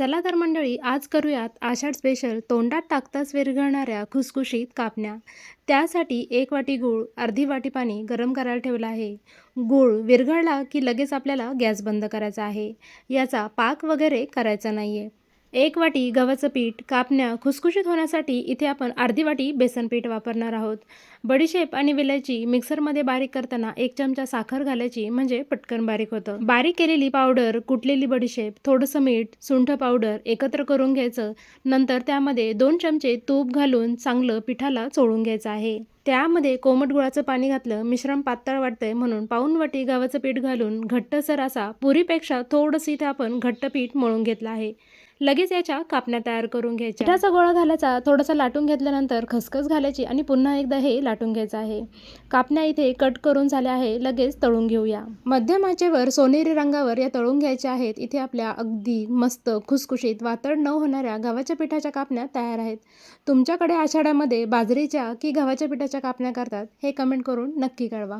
चला तर मंडळी आज करूयात आषाढ स्पेशल तोंडात टाकताच विरघळणाऱ्या खुसखुशीत कापण्या. त्यासाठी एक वाटी गूळ अर्धी वाटी पाणी गरम करायला ठेवलं आहे. गूळ विरघळला की लगेच आपल्याला गॅस बंद करायचा आहे. याचा पाक वगैरे करायचा नाही आहे एक वाटी गव्हाचं पीठ कापण्या खुसखुशीत होण्यासाठी इथे आपण अर्धी वाटी बेसन पीठ वापरणार आहोत. बडीशेप आणि विलायची मिक्सरमध्ये बारीक करताना एक चमचा साखर घालायची म्हणजे पटकन बारीक होतं. बारीक केलेली पावडर कुटलेली बडीशेप थोडंसं मीठ सुंठ पावडर एकत्र करून घ्यायचं. नंतर त्यामध्ये दोन चमचे तूप घालून चांगलं पिठाला चोळून घ्यायचं आहे. त्यामध्ये कोमट गुळाचं पाणी घातलं मिश्रण पातळ वाटतंय म्हणून पाऊनवटी गव्हाचं पीठ घालून घट्टसर असा पुरीपेक्षा थोडंसं इथे आपण घट्ट पीठ मळून घेतलं आहे. लगेच याच्या कापण्या तयार करून घ्यायच्या. पिठाचा गोळा घालायचा थोडासा लाटून घेतल्यानंतर खसखस घालायची आणि पुन्हा एकदा हे लाटून घ्यायचं आहे. कापण्या इथे कट करून झाल्या आहे लगेच तळून घेऊया. मध्यम आचेवर सोनेरी रंगावर या तळून घ्यायच्या आहेत. इथे आपल्या अगदी मस्त खुसखुशीत वातड न होणाऱ्या गव्हाच्या पिठाच्या कापण्या तयार आहेत. तुमच्याकडे आषाढ्यामध्ये बाजरीच्या की गव्हाच्या पिठाच्या कापण्या करतात हे कमेंट करून नक्की कळवा.